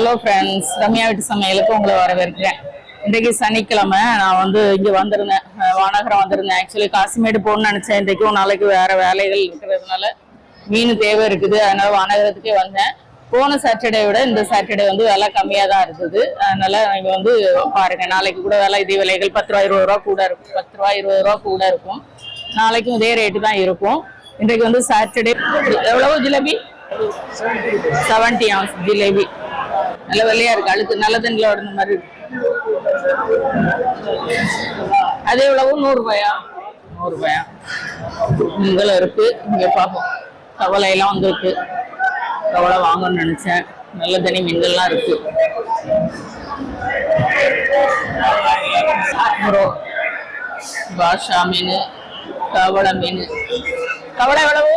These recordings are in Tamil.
ஹலோ ஃப்ரெண்ட்ஸ் ரம்யா வீட்டு சமையலுக்கு உங்களை வரவேற்கிறேன். இன்றைக்கு சனிக்கிழமை. நான் வந்து இங்கே வந்திருந்தேன். வானகரம் வந்திருந்தேன். ஆக்சுவலி காசிமேடு போகணும்னு நினச்சேன். இன்றைக்கும் நாளைக்கு வேற வேலைகள் இருக்கிறதுனால மீன் தேவை இருக்குது. அதனால வானகரத்துக்கே வந்தேன். போன சாட்டர்டே விட இந்த சாட்டர்டே வந்து விலை கம்மியாக தான் இருந்தது. அதனால நீங்கள் வந்து பாருங்க நாளைக்கு கூட விலை இதே விலைகள் பத்து ரூபா இருபது ரூபா கூட இருக்கும். பத்து ரூபா இருபது ரூபா கூட இருக்கும். நாளைக்கும் இதே ரேட்டு தான் இருக்கும். இன்றைக்கு வந்து சாட்டர்டே எவ்வளவு ஜிலேபி? செவன்டி ஆன்ஸ் ஜிலேபி. நல்ல வெள்ளையா இருக்கு. அழுக்கு நல்ல தண்ணியில் ஓடுன மாதிரி இருக்கு. அது எவ்வளவு நூறு ரூபாயா? நூறு ரூபாயா? இங்கெல்லாம் இருக்கு. இங்க பார்ப்போம் கவலை எல்லாம் வந்திருக்கு. கவலை வாங்கணும்னு நினைச்சேன். நல்ல தனி மீன்கள்லாம் இருக்கு. பாஷா மீன் கவளை மீன். கவலை எவ்வளவு?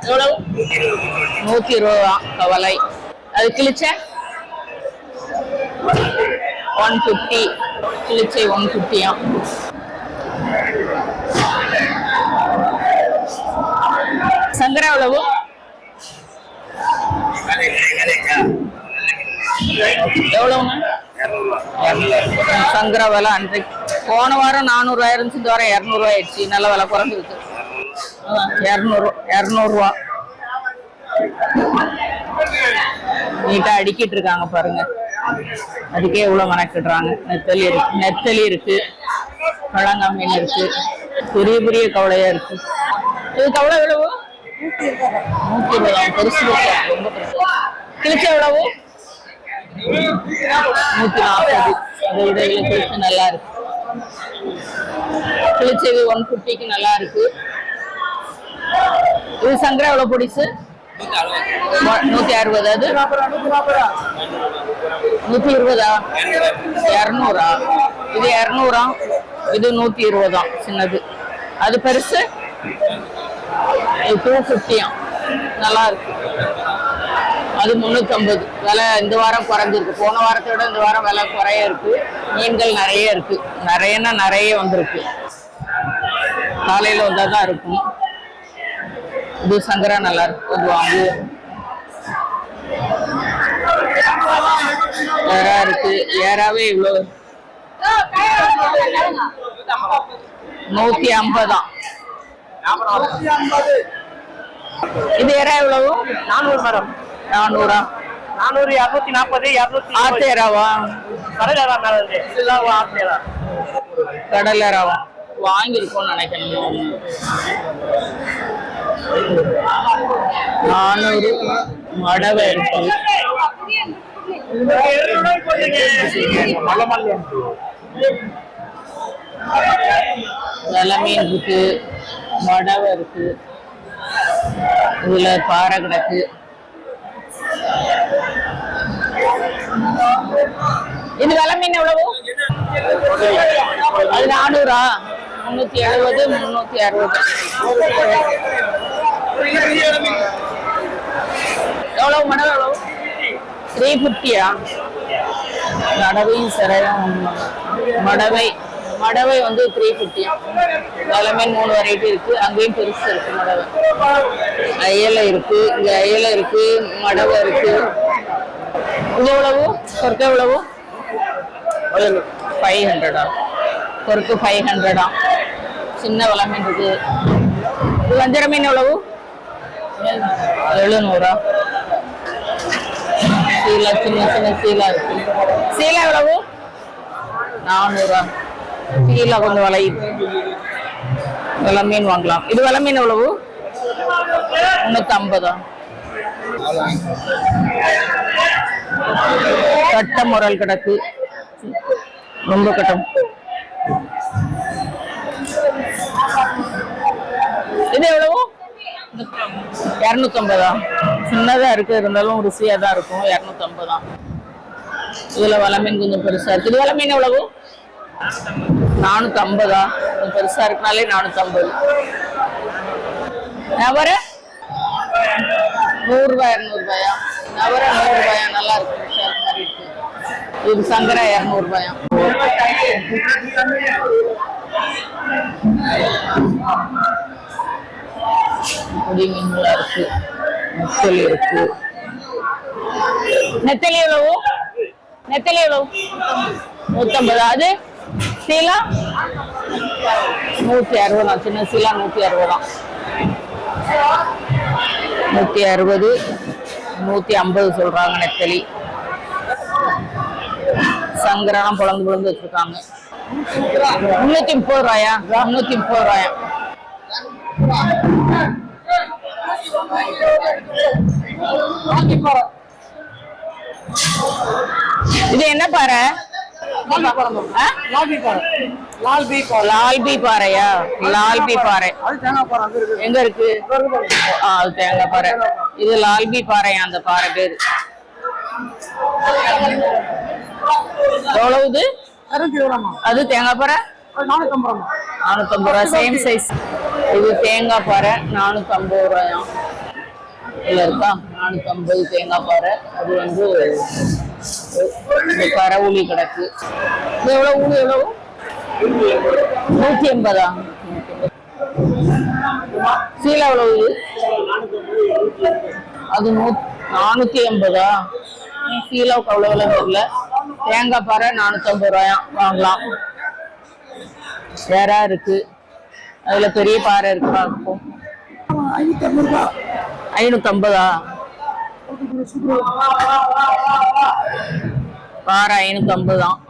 எவ்வளவு? நூத்தி இருபது ரூபா. கவலை அது கிழிச்ச? ஒன் ஃபிஃப்டி கிழிச்சை ஒன் ஃபிஃப்டியா சங்கரா எவ்வளவு? எவ்வளவுங்க? சங்கரா விலை அன்றைக்கு போன வாரம் நானூறுவா இருந்துச்சு இந்த வாரம் இரநூறுவா ஆயிடுச்சு. நல்ல விலை குறைஞ்சிருக்கு இரநூறு இரநூறுவா. நீட்டா அடிக்கிட்டு இருக்காங்க பாருங்க. அதுக்கே எவ்வளவு மெனக்கிடுறாங்க. நெத்தலி இருக்கு. நெத்தலி இருக்கு. பழங்கா மீன் இருக்கு. பெரிய பெரிய கவலையா இருக்கு. இது கவலை எவ்வளவு? நூத்தி இருபதாம் பெருசு. கிழிச்ச எவ்வளவு? நூத்தி நாற்பது. அதை விட இதுல கிழிச்சு நல்லா இருக்கு. கிழிச்சது ஒன் ஃபிஃப்டிக்கு நல்லா இருக்கு. இது சங்கரா எவ்வளவு பிடிச்சு நூத்தி அறுபது. அது? நூத்தி இருபதா? இரநூறா. இது இரநூறா. இது நூத்தி இருபதா. சின்னது. அது பெருசு? இது டூ ஃபிஃப்டியா நல்லா இருக்கு. அது முந்நூற்றம்பது விலை இந்த வாரம் குறைஞ்சிருக்கு. போன வாரத்தை விட இந்த வாரம் விலை குறைய இருக்கு. மீன்கள் நிறைய இருக்கு. நிறையன்னா நிறைய வந்திருக்கு. காலையில வந்தா தான் இருக்கும். இது சங்கரா நல்லா இருக்கு ஏரா இருக்கு ஏராவே இவ்வளோ நூத்தி ஐம்பதாம் இது ஏரா எவ்வளவு? நானூறு மேடம். நானூறா? நானூறு இரநூத்தி நாற்பது இரநூத்தி ஆத்து ஏராவா கடலரா மேல இருந்து எல்லாம் ஆஸ்திரேலா கடல் ஏராவா வாங்கியிருக்கோம்னு நினைக்கிறேன். நானூறு மடவை இருக்கு மீன் இருக்கு மடவை இருக்கு. இதுல பாறை கிடக்கு. இது விலை மீன் எவ்வளவு? அது நானூறா? முன்னூத்தி எழுபது முன்னூத்தி அறுபது. எவ்வளவு மடவை எவ்வளவு த்ரீ ஃபிஃப்டியா மடவையும் சிறையும் மடவை. மடவை வந்து த்ரீ ஃபிஃப்டியா எல்லாமே மூணு வெரைட்டி இருக்கு. அங்கேயும் பெருசு இருக்கு மடவை. அயலை இருக்கு. இங்க அயலை இருக்கு. மடவை இருக்கு. இது எவ்வளவு? பொறுக்க எவ்வளவு? ஃபைவ் ஹண்ட்ரடா பொறுக்கு ஃபைவ் ஹண்ட்ரடா சின்ன வளமீன் மீன் இருக்கு வஞ்சர மீன் எவ்வளவு? எழுநூறா? சீலா சின்ன சின்ன சீலா இருக்கு. சீலா எவ்வளவு? நானூறா. சீலா கொஞ்சம் விலையுது விலை மீன் வாங்கலாம். இது விலை மீன் எவ்வளவு? முன்னூத்தி ஐம்பதா கட்ட முரல் கிடக்கு. ரொம்ப கட்டம். இது எவ்வளவு? இரநூத்தம்பதா. சின்னதா இருக்கு இருந்தாலும் ருசியா தான் இருக்கும். இரநூத்தம்பதா. இதுல வலை மீன் கொஞ்சம் பெருசா இருக்கு. இது வலை மீன் எவ்வளவு? நானூத்தி கொஞ்சம் பெருசா இருக்குனாலே நானூற்றம்பது நவர? நூறு ரூபாய் இருநூறு ரூபாயா நவர நூறு ரூபாயா நல்லா இருக்கு. மாதிரி இருக்கு இது சங்கரா இரநூறு ரூபாயா பொடி மீன்லாம் இருக்கு. முத்தல் இருக்கு. நெத்தலி எவ்வளவு? நெத்தலி எவ்வளவு? நூத்தம்பது. அது சீலா? நூத்தி அறுபதாம் சின்ன சீலா நூத்தி தான். நூத்தி அறுபது நூத்தி ஐம்பது சொல்றாங்க நெத்தலி. சங்கரெல்லாம் புலந்து புலந்து வச்சிருக்காங்க. முன்னூத்தி முப்பது ரூபாயா? முன்னூத்தி முப்பது ரூபாயா? இது என்ன பாறை? லால் பி பாறை பாறையா லால் பி எங்க இருக்கு? அது தேங்காய் பாறை. இது லால் பி பாறையா அந்த பாறை பேரு? எவ்வளவு அது தேங்காய் பாறை? நானூத்தம்பது ரூபா. சேம் சைஸ் இது தேங்காய் பாறை நானூத்தம்பது ரூபாயாம் இதுல இருக்கா? நானூத்தம்பது தேங்காய் பாறை. அது வந்து இந்த கரை ஊழி கிடக்கு. இது எவ்வளவு? ஊழி எவ்வளவு? நூத்தி எண்பதா? சீலை எவ்வளவு இது? அது நூ நானூத்தி எண்பதா? சீலாவுக்கு அவ்வளவு விலை தெரியல. தேங்காய் பாறை நானூத்தம்பது ரூபாயாம் வாங்கலாம். வேற இருக்கு. அதுல பெரிய பாறை இருக்கு பார்ப்போம் ஐநூத்தி ஐம்பது பாறை ஐநூத்தி ஐம்பது? தான்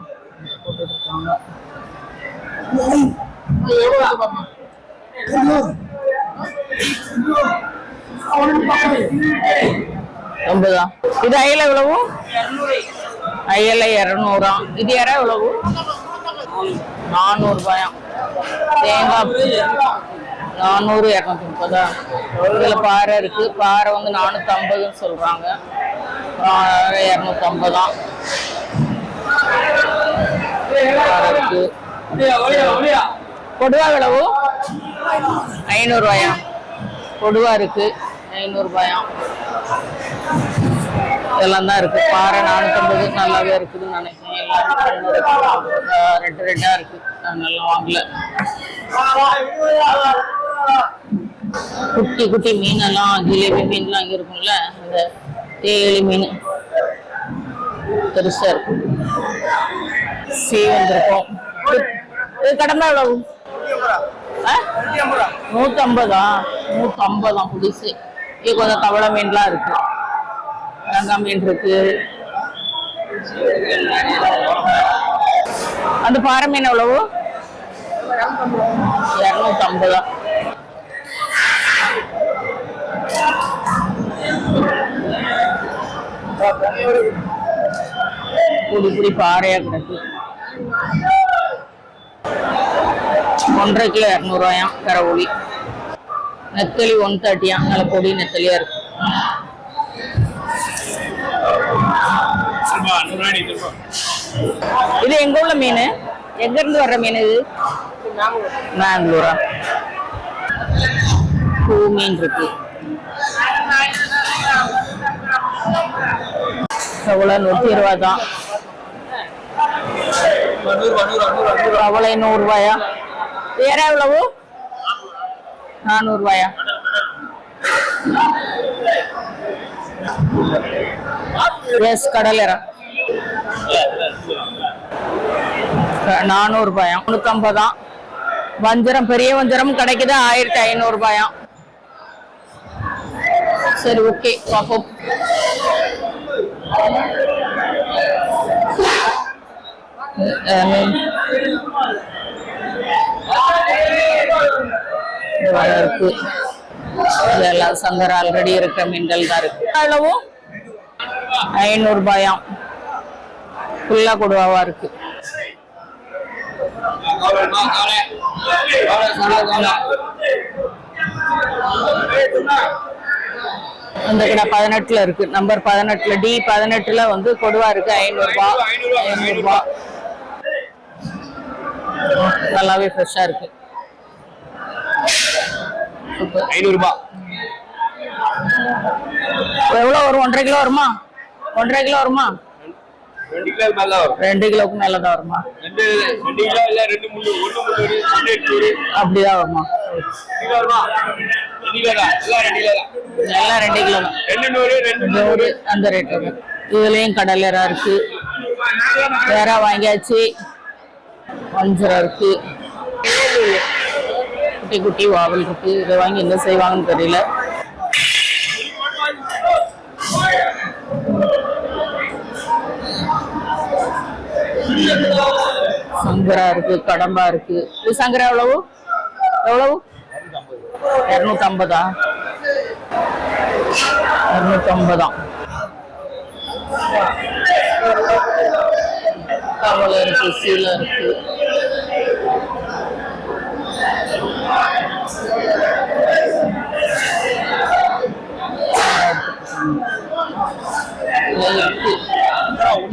ஐம்பதா இது அயல எவ்வளவு? அயல இரநூறாம் இது இற எவ்வளவு? நானூறு ரூபாயாம் தேங்காய் நானூறு இரநூத்தி முப்பதா இதில் பாறை இருக்குது பாறை வந்து நானூற்றம்பதுன்னு சொல்கிறாங்க சொல்றாங்க. பாறை இரநூத்தி பாறை கொடுவா விளவு ஐநூறுபாயா கொடுவா இருக்குது ஐநூறு இதெல்லாம் தான் இருக்குது பாறை நானூற்றம்பது நல்லாவே இருக்குதுன்னு நினைக்கிறேன். எல்லாமே ரெண்டு ரெண்டாக இருக்குது நான் நல்லா வாங்கல. குட்டி குட்டி மீன் எல்லாம் ஜிலேபி மீன்லாம் இருக்கும்ல அந்த தேயிலை மீன். பெருசா இருக்கும். சீ வந்திருக்கும். இது கடம்பா எவ்வளவு? ஆ? நூத்தம்பதா? நூத்தம்பதாம் புதுசு. இது கொஞ்சம் தவளை மீன்லாம் இருக்கு. ரங்கா மீன் இருக்கு. அந்த பாறை மீன் எவ்வளவு? இரநூத்தம்பதா. புடி புடி பாறையா கிடக்கு. ஒன்றரை கிலோ இரநூறுவாயாம் கரவுளி நெத்தலி ஒன் தேர்ட்டியாம் நல்ல பொடி நெத்தலியா இருக்கு. இது எங்க உள்ள மீன்? எங்க இருந்து வர்ற மீன் இது? மேங்களூரா பூ மீன் இருக்கு எவ்வளோ நூற்றி இருபது தான் கவலை நூறு ரூபாயா வேற எவ்வளவு நானூறு ரூபாயா எஸ் கடல் இறா நானூறு ரூபாயாம் முன்னூத்தம்பதாம் வஞ்சரம் பெரிய வஞ்சரம் கிடைக்குது ஆயிரத்தி ஐநூறு ரூபாயாம் சரி ஓகே பார்ப்போம். இருக்கு இதெல்லாம் சங்கர் ஆல்ரெடி இருக்கிற மீன்கள் தான் இருக்கு. அளவும் ஐநூறு ரூபாயாம் ஃபுல்லா கொடுவாவா இருக்கு. அந்த கடை பதினெட்டுல இருக்கு. நம்பர் பதினெட்டுல டி பதினெட்டுல வந்து கொடுவா இருக்கு. ஐநூறு ரூபாய் ஐநூறு ரூபாய் நல்லாவே ஃப்ரெஷ்ஷா இருக்கு. சூப்பர். ஐநூறு ரூபாய் எவ்வளவு வரும்? ஒன்றரை கிலோ வருமா? ஒன்றரை கிலோ வருமா? ரெண்டு கிலோக்கு மேல தான் வருமா? அப்படிதான் வருமா? எல்லாம் ரெண்டு கிலோ தான். நூறு அந்த ரேட் வரும் இதுலயும் கடல் எறா இருக்கு. எறா வாங்கியாச்சு. வஞ்சரம் இருக்கு. குட்டி குட்டி வாவல் இருக்கு. இதை வாங்கி என்ன செய்வாங்கன்னு தெரியல. சங்கரா இருக்கு கடம்பா இருக்கு. இது சங்கரா எவ்வளவு? எவ்வளவு? இருநூத்தி ஐம்பதா இருநூத்தி ஐம்பதா கவலை இருக்கு சீலை இருக்கு.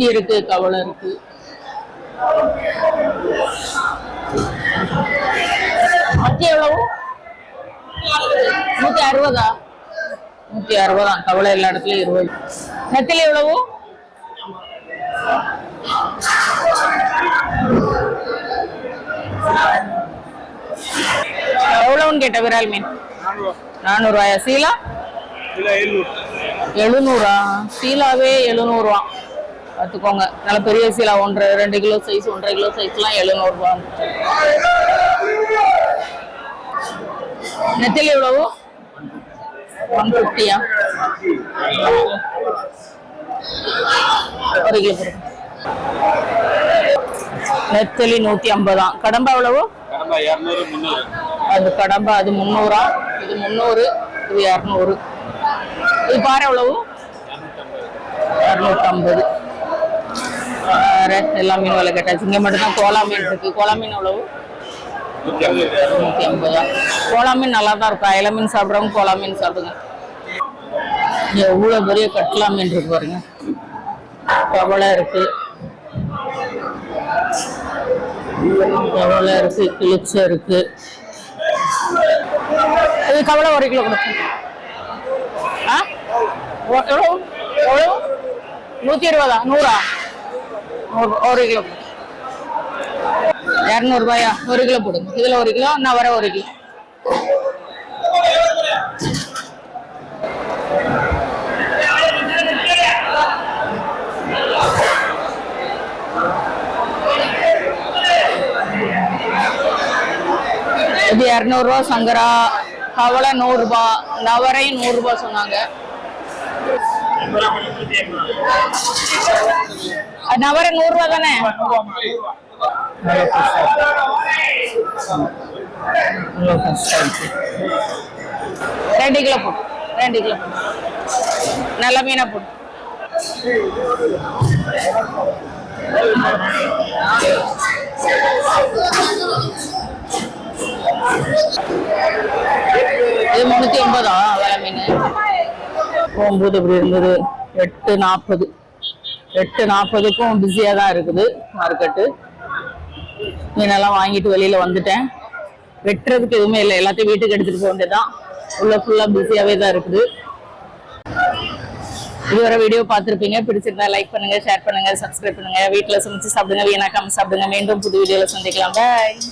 இருக்கு கவலை இருக்கு. மத்தி எவ்வளவு? நூத்தி அறுபதா? நூத்தி அறுபதாம் கவலை எல்லா இடத்துலயும் இருபது. நெத்திலி எவ்வளவு? எவ்வளவுன்னு கேட்ட விரால் மீன்? நானூறு ரூபாயா சீலா எழுநூறா? சீலாவே எழுநூறுவா. பார்த்துக்கோங்க. நல்ல பெரிய சீலா ஒன்றரை ரெண்டு கிலோ சைஸ் ஒன்றரை கிலோ சைஸ்லாம் எழுநூறுபா. நெத்திலி எவ்வளவு? ஒன் ஃபிஃப்டியா? ஒரு கிலோ நெத்தலி நூத்தி ஐம்பதாம் கடம்பா எவ்வளவு? அது கடம்பா அது முந்நூறா? இது முந்நூறு இது இரநூறு. இது பாரு எவ்வளவு? இரநூத்தம்பது. வேற எல்லா மீன் விலை கேட்டாச்சு இங்க மட்டும்தான் கோலா மீன் இருக்கு. கோலா மீன் எவ்வளவு? நூற்றி ஐம்பது ரூபா. கோலா மீன் நல்லா தான் இருக்கும் அயல மீன் சாப்பிட்றவங்க கோலா மீன் சாப்பிடுங்க. எவ்வளோ பெரிய கட்லா மீன் இருக்கு பாருங்க. கவலை இருக்கு. கவலை இருக்கு கிளிச்ச இருக்கு. இது கவலை ஒரு கிலோ கொடுக்கும் ஆ? எவ்வளோ எவ்வளோ நூற்றி இருபதா? நூறா? ஒரு ஒரு கிலோ இரநூறுபாயா? ஒரு கிலோ போடுங்க. இதில் ஒரு கிலோ நான் வர ஒரு கிலோ. இது இரநூறுவா சங்கரா. கவலை நூறுரூபா நவரை நூறுரூபா சொன்னாங்க. அது நூறு ரூபா தானே? ரெண்டு கிலோ போட்டு ரெண்டு கிலோ போட்டு நல்ல மீனா போட்டு இது முன்னூத்தி எண்பதா? போகும்போது இப்படி இருந்தது. எட்டு நாற்பது. எட்டு நாற்பதுக்கும் பிஸியாக தான் இருக்குது மார்க்கெட்டு மீனெல்லாம் வாங்கிட்டு வெளியில் வந்துட்டேன். வெட்டுறதுக்கு எதுவுமே இல்லை. எல்லாத்தையும் வீட்டுக்கு எடுத்துகிட்டு போக வேண்டியதான் உள்ள ஃபுல்லாக பிஸியாகவே தான் இருக்குது. இதுவரை வீடியோ பார்த்துருப்பீங்க. பிடிச்சிருந்தா லைக் பண்ணுங்க ஷேர் பண்ணுங்க சப்ஸ்கிரைப் பண்ணுங்க. வீட்டில் சமைச்சு சாப்பிடுங்க வீணாக்காம சாப்பிடுங்க. மீண்டும் புது வீடியோவில் சந்திக்கலாம். பாய்